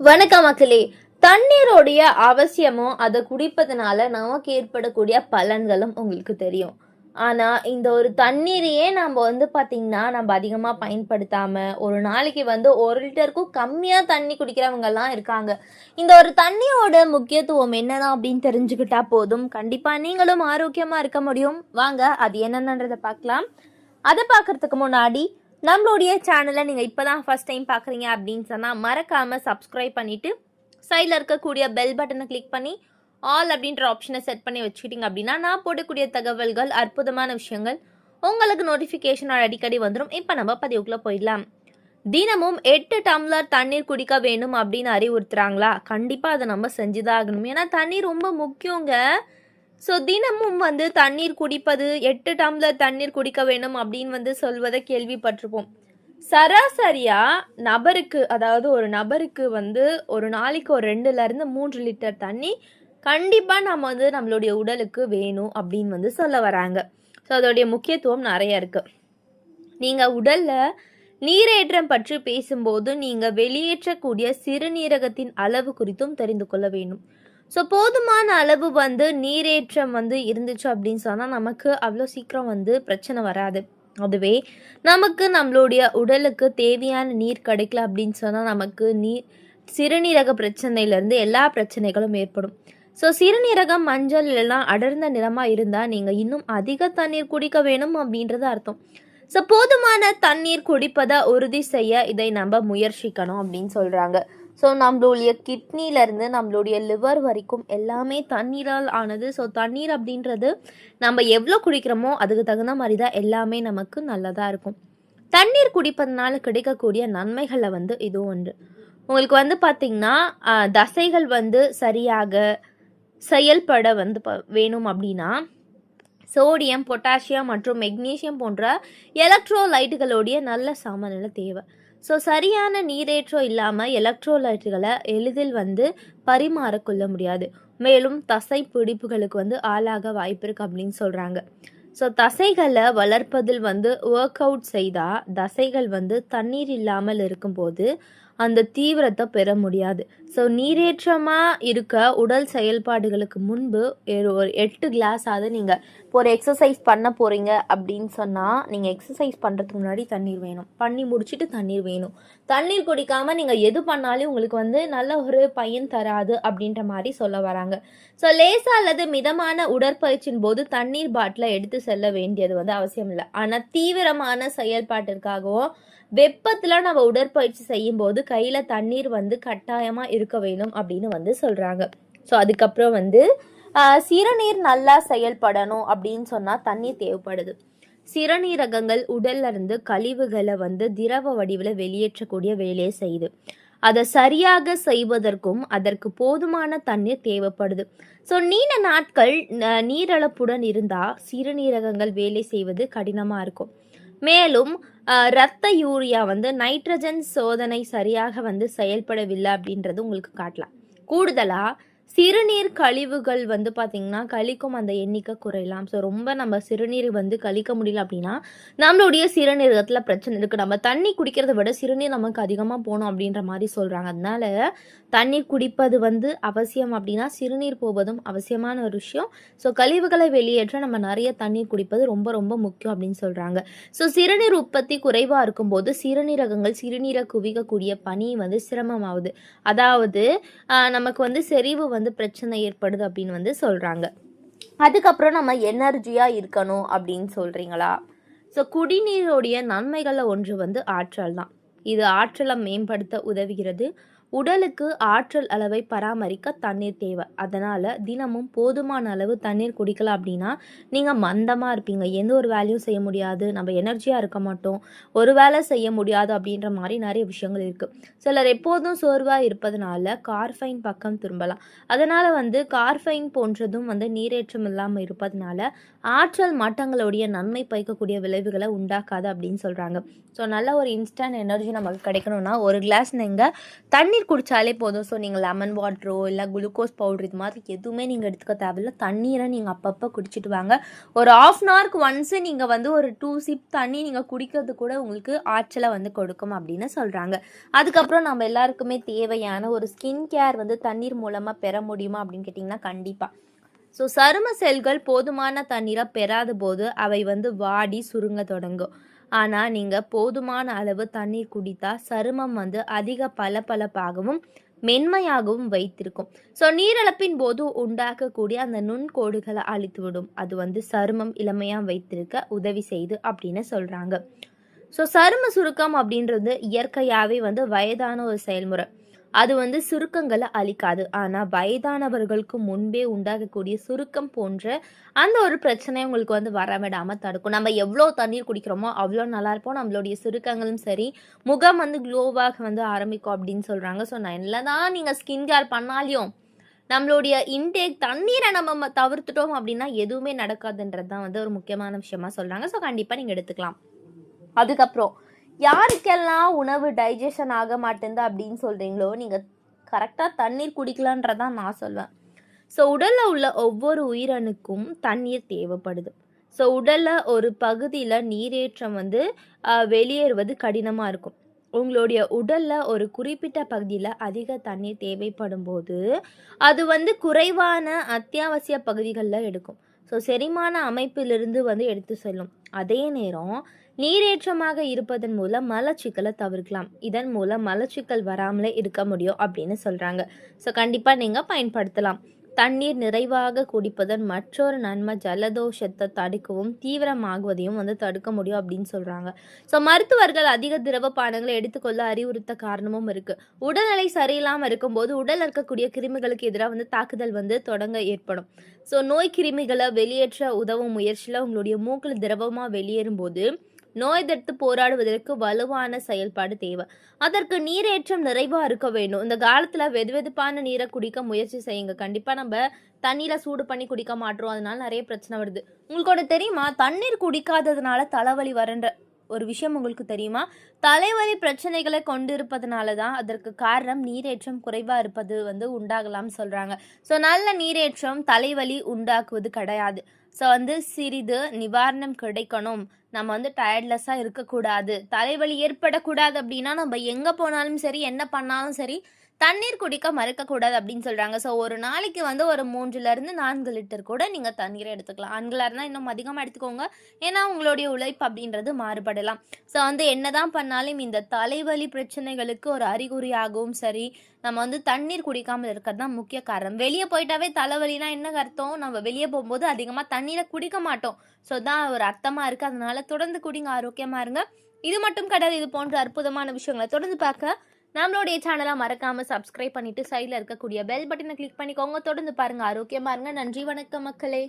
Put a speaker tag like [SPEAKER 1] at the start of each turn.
[SPEAKER 1] வணக்கம் மக்களே. தண்ணீரோடைய அவசியமும் அதை குடிப்பதனால நமக்கு ஏற்படக்கூடிய பலன்களும் உங்களுக்கு தெரியும். ஆனால் இந்த ஒரு தண்ணீரையே நம்ம வந்து பார்த்திங்கன்னா நம்ம அதிகமாக பயன்படுத்தாமல் ஒரு நாளைக்கு வந்து ஒரு லிட்டருக்கும் கம்மியாக தண்ணி குடிக்கிறவங்கெல்லாம் இருக்காங்க. இந்த ஒரு தண்ணியோட முக்கியத்துவம் என்னதான் அப்படின்னு தெரிஞ்சுக்கிட்டா போதும். கண்டிப்பாக நீங்களும் ஆரோக்கியமாக இருக்க முடியும். வாங்க அது என்னென்னன்றதை பார்க்கலாம். அதை பார்க்கறதுக்கு முன்னாடி நம்மளுடைய சேனலை நீங்கள் இப்போ தான் ஃபஸ்ட் டைம் பார்க்குறீங்க அப்படின்னு சொன்னால் மறக்காமல் சப்ஸ்கிரைப் பண்ணிவிட்டு சைடில் இருக்கக்கூடிய பெல் பட்டனை கிளிக் பண்ணி ஆல் அப்படின்ற ஆப்ஷனை செட் பண்ணி வச்சுக்கிட்டீங்க அப்படின்னா நான் போடக்கூடிய தகவல்கள் அற்புதமான விஷயங்கள் உங்களுக்கு நோட்டிஃபிகேஷன் அடிக்கடி வந்துடும் இப்போ நம்ம பதிவுக்குள்ளே போயிடலாம். தினமும் எட்டு டம்ளர் தண்ணீர் குடிக்க வேணும் அப்படின்னு அறிவுறுத்துறாங்களா? கண்டிப்பாக அதை நம்ம செஞ்சுதான் ஆகணும். ஏன்னா தண்ணீர் ரொம்ப முக்கியங்க. ஸோ தினமும் வந்து தண்ணீர் குடிப்பது எட்டு டம்ளர் தண்ணீர் குடிக்க வேண்டும் அப்படின்னு வந்து சொல்வதை கேள்விப்பட்டிருப்போம். சராசரியா நபருக்கு அதாவது ஒரு நபருக்கு வந்து ஒரு நாளைக்கு ஒரு ரெண்டுலேருந்து மூன்று லிட்டர் தண்ணி கண்டிப்பாக நம்ம வந்து நம்மளுடைய உடலுக்கு வேணும் அப்படின்னு வந்து சொல்ல வராங்க. ஸோ அதோடைய முக்கியத்துவம் நிறைய இருக்குது நீங்கள் உடலில் நீரேற்றம் பற்றி பேசும்போது நீங்கள் வெளியேற்றக்கூடிய சிறுநீரகத்தின் அளவு குறித்தும் தெரிந்து கொள்ள வேண்டும். ஸோ போதுமான அளவு வந்து நீரேற்றம் வந்து இருந்துச்சு அப்படின்னு சொன்னால் நமக்கு அவ்வளோ சீக்கிரம் வந்து பிரச்சனை வராது. அதுவே நமக்கு நம்மளுடைய உடலுக்கு தேவையான நீர் கிடைக்கல அப்படின்னு சொன்னால் நமக்கு நீர் சிறுநீரக பிரச்சனையிலேருந்து எல்லா பிரச்சனைகளும் ஏற்படும். ஸோ சிறுநீரகம் மஞ்சள் எல்லாம் அடர்ந்த நிறமாக இருந்தால் நீங்கள் இன்னும் அதிக தண்ணீர் குடிக்க வேணும் அப்படின்றது அர்த்தம். ஸோ போதுமான தண்ணீர் குடிப்பதை உறுதி செய்ய இதை நம்ம முயற்சிக்கணும் அப்படின்னு சொல்கிறாங்க ஸோ நம்மளுடைய கிட்னிலேருந்து நம்மளுடைய லிவர் வரைக்கும் எல்லாமே தண்ணீரால் ஆனது. ஸோ தண்ணீர் அப்படின்றது நம்ம எவ்வளோ குடிக்கிறோமோ அதுக்கு தகுந்த மாதிரி தான் எல்லாமே நமக்கு நல்லதாக இருக்கும். தண்ணீர் குடிப்பதனால கிடைக்கக்கூடிய நன்மைகளை வந்து இது ஒன்று. உங்களுக்கு வந்து பார்த்திங்கன்னா தசைகள் வந்து சரியாக செயல்பட வந்து ப- வேணும் அப்படின்னா சோடியம் பொட்டாசியம் மற்றும் மெக்னீசியம் போன்ற எலக்ட்ரோலைட்டுகளுடைய நல்ல சமநிலை தேவை. ஸோ சரியான நீரேற்றம் இல்லாமல் எலக்ட்ரோலைட்டுகளை எளிதில் வந்து பரிமாறக்கொள்ள முடியாது. மேலும் தசை பிடிப்புகளுக்கு வந்து ஆளாக வாய்ப்பிருக்கு அப்படின்னு சொல்கிறாங்க ஸோ தசைகளை வளர்ப்பதில் வந்து ஒர்க் அவுட் செய்தால் தசைகள் வந்து தண்ணீர் இல்லாமல் இருக்கும்போது அந்த தீவிரத்தை பெற முடியாது. ஸோ நீரேற்றமாக இருக்க உடல் செயல்பாடுகளுக்கு முன்பு ஒரு ஒரு எட்டு கிளாஸ் ஆகுது நீங்கள் இப்போ ஒரு எக்ஸசைஸ் பண்ண போகிறீங்க அப்படின்னு சொன்னால் நீங்கள் எக்ஸசைஸ் பண்ணுறதுக்கு முன்னாடி தண்ணீர் வேணும். பண்ணி முடிச்சுட்டு தண்ணீர் வேணும். தண்ணீர் குடிக்காமல் நீங்கள் எது பண்ணாலும் உங்களுக்கு வந்து நல்ல ஒரு பயன் தராது அப்படின்ற மாதிரி சொல்ல வராங்க. ஸோ லேசாக அல்லது மிதமான உடற்பயிற்சியின் போது தண்ணீர் பாட்டிலை எடுத்து செல்ல வேண்டியது வந்து அவசியம் இல்லை. ஆனால் தீவிரமான செயல்பாட்டிற்காகவும் வெப்பத்தில் நம்ம உடற்பயிற்சி செய்யும் போது கையில் தண்ணீர் வந்து கட்டாயமாக இருக்க வேணும் அப்படின்னு வந்து சொல்கிறாங்க ஸோ அதுக்கப்புறம் வந்து சிறுநீர் நல்லா செயல்படணும் அப்படின்னு சொன்னால் தண்ணீர் தேவைப்படுது. சிறுநீரகங்கள் உடல்ல இருந்து கழிவுகளை வந்து திரவ வடிவில் வெளியேற்றக்கூடிய வேலையை செய்யுது. அதை சரியாக செய்வதற்கும் அதற்கு போதுமான தண்ணீர் தேவைப்படுது. ஸோ நீண்ட நாட்கள் ந- இருந்தால் சிறுநீரகங்கள் வேலை செய்வது கடினமாக இருக்கும். மேலும் இரத்த யூரியா வந்து நைட்ரஜன் சோதனை சரியாக வந்து செயல்படவில்லை அப்படின்றது உங்களுக்கு காட்டலாம். கூடுதலாக சிறுநீர் கழிவுகள் வந்து பார்த்திங்கன்னா கழிக்கும் அந்த எண்ணிக்கை குறையலாம். ஸோ ரொம்ப நம்ம சிறுநீர் வந்து கழிக்க முடியல அப்படின்னா நம்மளுடைய சிறுநீரகத்தில் பிரச்சனை இருக்குது நம்ம தண்ணி குடிக்கிறத விட சிறுநீர் நமக்கு அதிகமாக போகணும் அப்படின்ற மாதிரி சொல்கிறாங்க அதனால தண்ணீர் குடிப்பது வந்து அவசியம் அப்படின்னா சிறுநீர் போவதும் அவசியமான ஒரு விஷயம். ஸோ கழிவுகளை வெளியேற்ற நம்ம நிறைய தண்ணீர் குடிப்பது ரொம்ப ரொம்ப முக்கியம் அப்படின்னு சொல்கிறாங்க ஸோ சிறுநீர் உற்பத்தி குறைவாக இருக்கும்போது சிறுநீரகங்கள் சிறுநீரை குவிக்கக்கூடிய பணி வந்து சிரமமாகுது. அதாவது நமக்கு வந்து செறிவு வந்து பிரச்சனை ஏற்படுது அப்படின்னு வந்து சொல்கிறாங்க அதுக்கப்புறம் நம்ம எனர்ஜியாக இருக்கணும் அப்படின்னு சொல்கிறீங்களா ஸோ குடிநீருடைய நன்மைகளில் ஒன்று வந்து ஆற்றல் தான். இது ஆற்றலை மேம்படுத்த உதவுகிறது. உடலுக்கு ஆற்றல் அளவை பராமரிக்க தண்ணீர் தேவை. அதனால் தினமும் போதுமான அளவு தண்ணீர் குடிக்கல அப்படின்னா நீங்கள் மந்தமாக இருப்பீங்க. எந்த ஒரு வேலையும் செய்ய முடியாது. நம்ம எனர்ஜியாக இருக்க மாட்டோம். ஒரு வேலை செய்ய முடியாது அப்படின்ற மாதிரி நிறைய விஷயங்கள் இருக்குது சிலர் எப்போதும் சோர்வாக இருப்பதனால கார்ஃபைன் பக்கம் திரும்பலாம். அதனால் வந்து கார்ஃபைன் போன்றதும் வந்து நீரேற்றம் இல்லாமல் இருப்பதனால ஆற்றல் மட்டங்களுடைய நன்மை பயக்கக்கூடிய விளைவுகளை உண்டாக்காது அப்படின்னு சொல்கிறாங்க ஸோ நல்ல ஒரு இன்ஸ்டன்ட் எனர்ஜி நமக்கு கிடைக்கணும்னா ஒரு கிளாஸ் நீங்கள் தண்ணி தண்ணீர் குடித்தாலே போதும். ஸோ நீங்கள் லெமன் வாட்டரோ இல்லை குளுக்கோஸ் பவுடர் இது மாதிரி எதுவுமே நீங்கள் எடுத்துக்க தேவையில்ல. தண்ணீரை நீங்கள் அப்பப்போ குடிச்சிட்டு வாங்க. ஒரு ஆஃப் அன் ஹவருக்கு ஒன்ஸு நீங்கள் வந்து ஒரு டூ சிப் தண்ணி நீங்கள் குடிக்கிறது கூட உங்களுக்கு ஆற்றலை வந்து கொடுக்கும் அப்படின்னு சொல்கிறாங்க அதுக்கப்புறம் நம்ம எல்லாருக்குமே தேவையான ஒரு ஸ்கின் கேர் வந்து தண்ணீர் மூலமாக பெற முடியுமா அப்படின்னு கேட்டிங்கன்னா கண்டிப்பாக ஸோ சரும செல்கள் போதுமான தண்ணீரை பெறாத போது அவை வந்து வாடி சுருங்க தொடங்கும். ஆனால் நீங்கள் போதுமான அளவு தண்ணீர் குடித்தா சருமம் வந்து அதிக பளபளப்பாகவும் மென்மையாகவும் வைத்திருக்கும். ஸோ நீரிழப்பின் போது உண்டாக்கக்கூடிய அந்த நுண்கோடுகளை அழித்துவிடும். அது வந்து சருமம் இளமையாக வைத்திருக்க உதவி செய்து அப்படின்னு சொல்கிறாங்க ஸோ சரும சுருக்கம் அப்படின்றது இயற்கையாகவே வந்து வயதான ஒரு செயல்முறை. அது வந்து சுருக்கங்களை அழிக்காது ஆனால் வயதானவர்களுக்கு முன்பே உண்டாகக்கூடிய சுருக்கம் போன்ற அந்த ஒரு பிரச்சனை உங்களுக்கு வந்து வர விடாமல் தடுக்கும். நம்ம எவ்வளோ தண்ணீர் குடிக்கிறோமோ அவ்வளோ நல்லா இருப்போம். நம்மளுடைய சுருக்கங்களும் சரி முகம் வந்து க்ளோவாக வந்து ஆரம்பிக்கும் அப்படின்னு சொல்கிறாங்க ஸோ நான் என்னதான் நீங்கள் ஸ்கின் கேர் பண்ணாலையும் நம்மளுடைய இன்டேக் தண்ணீரை நம்ம ம- தவிர்த்துட்டோம் அப்படின்னா எதுவுமே நடக்காதுன்றது தான் வந்து ஒரு முக்கியமான விஷயமா சொல்கிறாங்க ஸோ கண்டிப்பாக நீங்கள் எடுத்துக்கலாம். அதுக்கப்புறம் யாருக்கெல்லாம் உணவு டைஜஷன் ஆக மாட்டேங்குது அப்படின்னு சொல்கிறீங்களோ நீங்கள் கரெக்டாக தண்ணீர் குடிக்கலான்றதான் நான் சொல்வேன். ஸோ உடலில் உள்ள ஒவ்வொரு உயிரணுக்கும் தண்ணீர் தேவைப்படுது. ஸோ உடலில் ஒரு பகுதியில் நீரேற்றம் வந்து வெளியேறுவது கடினமாக இருக்கும். உங்களுடைய உடலில் ஒரு குறிப்பிட்ட பகுதியில் அதிக தண்ணீர் தேவைப்படும் போது அது வந்து குறைவான அத்தியாவசிய பகுதிகளில் எடுக்கும். ஸோ செரிமான அமைப்பிலிருந்து வந்து எடுத்து செல்லும். அதே நேரம் நீரேற்றமாக இருப்பதன் மூலம் மலச்சிக்கலை தவிர்க்கலாம். இதன் மூலம் மலச்சிக்கல் வராமலே இருக்க முடியும் அப்படின்னு சொல்கிறாங்க ஸோ கண்டிப்பாக நீங்கள் பயன்படுத்தலாம். தண்ணீர் நிறைவாக குடிப்பதன் மற்றொரு நன்மை ஜலதோஷத்தை தடுக்கவும் தீவிரமாகுவதையும் வந்து தடுக்க முடியும் அப்படின்னு சொல்கிறாங்க ஸோ மருத்துவர்கள் அதிக திரவ பானங்களை எடுத்துக்கொள்ள அறிவுறுத்த காரணமும் இருக்குது உடல்நிலை சரியில்லாமல் இருக்கும்போது உடல் இருக்கக்கூடிய கிருமிகளுக்கு எதிராக வந்து தாக்குதல் வந்து தொடங்க ஏற்படும். ஸோ நோய் கிருமிகளை வெளியேற்ற உதவும் முயற்சியில் உங்களுடைய மூக்கில் திரவமாக வெளியேறும்போது நோய் எதிர்த்து போராடுவதற்கு வலுவான செயல்பாடு தேவை. அதற்கு நீரேற்றம் நிறைவாக இருக்க வேண்டும். இந்த காலத்தில் வெது வெதுப்பான நீரை குடிக்க முயற்சி செய்யுங்க. கண்டிப்பாக நம்ம தண்ணியில் சூடு பண்ணி குடிக்க மாட்டோம். அதனால நிறைய பிரச்சனை வருது. உங்களுக்கு ஒன்று தெரியுமா? தண்ணீர் குடிக்காததுனால தலைவலி வரன்ற ஒரு விஷயம் உங்களுக்கு தெரியுமா? தலைவலி பிரச்சனைகளை கொண்டு இருப்பதனால தான் அதற்கு காரணம் நீரேற்றம் குறைவாக இருப்பது வந்து உண்டாகலாம்னு சொல்கிறாங்க ஸோ நல்ல நீரேற்றம் தலைவலி உண்டாக்குவது கிடையாது. ஸோ வந்து சிறிது நிவாரணம் கிடைக்கணும். நம்ம வந்து டயர்ட்லெஸ்ஸாக இருக்கக்கூடாது. தலைவலி ஏற்படக்கூடாது அப்படின்னா நம்ம எங்கே போனாலும் சரி என்ன பண்ணாலும் சரி தண்ணீர் குடிக்க மறக்கக்கூடாது அப்படின்னு சொல்கிறாங்க ஸோ ஒரு நாளைக்கு வந்து ஒரு மூன்றுலேருந்து நான்கு லிட்டர் கூட நீங்கள் தண்ணீரை எடுத்துக்கலாம். ஆண்களாக இருந்தால் இன்னும் அதிகமாக எடுத்துக்கோங்க. ஏன்னா உங்களுடைய உழைப்பு அப்படின்றது மாறுபடலாம். ஸோ வந்து என்னதான் பண்ணாலும் இந்த தலைவலி பிரச்சனைகளுக்கு ஒரு அறிகுறியாகவும் சரி நம்ம வந்து தண்ணீர் குடிக்காமல் இருக்கிறது தான் முக்கிய காரணம். வெளியே போயிட்டாவே தலைவலினா என்ன அர்த்தம்? நம்ம வெளியே போகும்போது அதிகமாக தண்ணீரை குடிக்க மாட்டோம். ஸோ தான் ஒரு அர்த்தமாக இருக்குது அதனால தொடர்ந்து குடிங்க ஆரோக்கியமாக இருங்க. இது மட்டும் கிடையாது இது போன்ற அற்புதமான விஷயங்களை தொடர்ந்து பார்க்க நம்மளுடைய சேனலை மறக்காம சப்ஸ்கிரைப் பண்ணிட்டு சைடில் இருக்கக்கூடிய பெல் பட்டனை கிளிக் பண்ணிக்கோங்க. தொடர்ந்து பாருங்க. ஆரோக்கியமா இருங்க. நன்றி. வணக்கம் மக்களே.